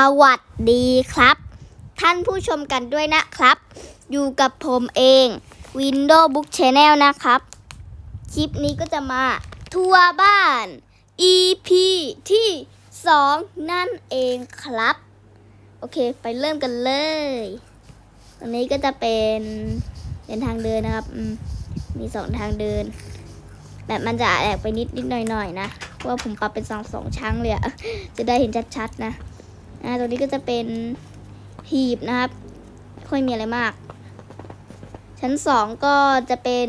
สวัสดีครับ ท่านผู้ชมกันด้วยนะครับ อยู่กับผมเอง Windows Book Channel นะครับ คลิปนี้ก็จะมาทัวร์บ้าน EP ที่ 2 นั่นเองครับ โอเคไปเริ่มกันเลยตรงนี้ก็จะเป็นเป็นทางเดินนะครับมีสองทางเดิน แบบมันจะแอบไปนิดนิดหน่อยหน่อยนะเพราะว่าผมปรับเป็นสองสองชั้งเลยอะจะได้เห็นชัดๆนะ อ่าตรงนี้ก็จะเป็นหีบนะครับไม่ค่อยมีอะไรมาก ชั้นสองก็จะเป็น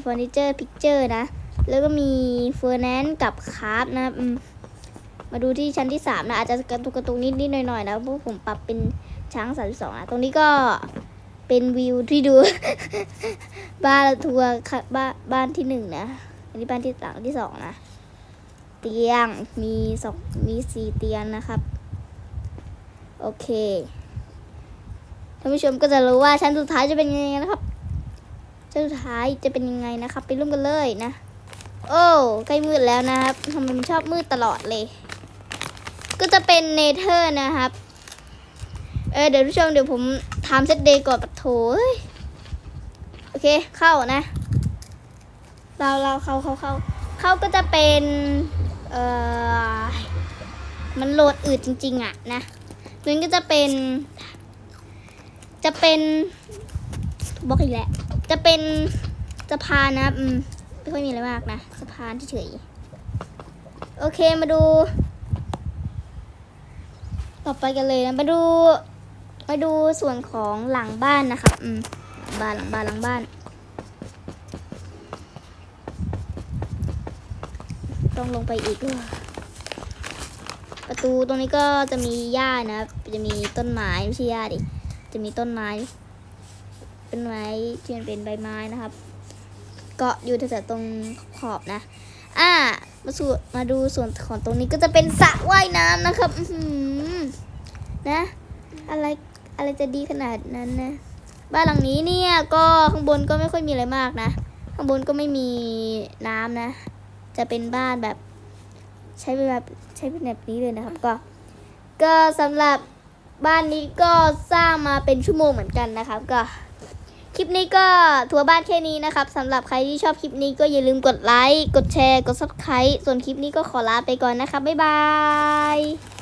เฟอร์นิเจอร์พิกเจอร์นะ แล้วก็มีเฟอร์แนนซ์กับคาร์บนะครับมาดูที่ชั้นที่สามนะ อาจจะกระตุกกระตุกนิดนิดหน่อยหน่อยๆนะเพราะผมปรับเป็นช้างสามสองนะตรงนี้ก็เป็นวิวที่ดู บ้านทัวร์บ้านบ้านที่หนึ่งนะ อันนี้บ้านที่หลังที่สองนะ เตียงมีสองมีสี่เตียงนะครับ โอเคท่านผู้ชมก็จะรู้ว่าชั้นสุดท้ายจะเป็นยังไงนะครับ ชั้นสุดท้ายจะเป็นยังไงนะครับ ไปร่วมกันเลยนะ โอ้ใกล้มืดแล้วนะครับทำไมมันชอบมืดตลอดเลย ก็จะเป็นเนเธอร์นะครับ เออเดี๋ยวท่านผู้ชมเดี๋ยวผมทำเซตเดย์ก่อนปะโถโอเคเข้านะ เราเราเข้าเข้าเข้าเข้าก็จะเป็น เออมันโหลดอืดจริง ๆอะนะ นั้นก็จะเป็น จะเป็นบล็อกอีกแล้วจะเป็นสะพานนะครับอืมไม่ค่อยมีอะไรมากนะสะพานเฉยๆโอเคมาดู ต่อไปกันเลยนะมาดูมาดูส่วนของหลังบ้านนะครับอืมบ้านหลังบ้านหลังบ้านต้องลงไปอีกด้วย ประตูตรงนี้ก็จะมีหญ้านะจะมีต้นไม้ไม่ใช่หญ้าดิ จะมีต้นไม้ เป็นไม้ที่มันเป็นใบไม้นะครับ เกาะอยู่แถวๆตรงขอบนะ อ่า มาสู่มาดูส่วนของตรงนี้ก็จะเป็นสระว่ายน้ำนะครับ อื้อนะ อะไรอะไรจะดีขนาดนั้นนะ บ้านหลังนี้เนี่ยก็ข้างบนก็ไม่ค่อยมีอะไรมากนะ ข้างบนก็ไม่มีน้ำนะ จะเป็นบ้านแบบ ใช้เป็นแบบใช้เป็นแบบนี้เลยนะครับ ก็ ก็สำหรับบ้านนี้ก็สร้างมาเป็นชั่วโมงเหมือนกันนะครับ ก็ คลิปนี้ก็ทัวร์บ้านแค่นี้นะครับสำหรับใครที่ชอบคลิปนี้ก็อย่าลืมกดไลค์กดแชร์กดซับสไครต์ส่วนคลิปนี้ก็ขอลาไปก่อนนะครับบ๊ายบาย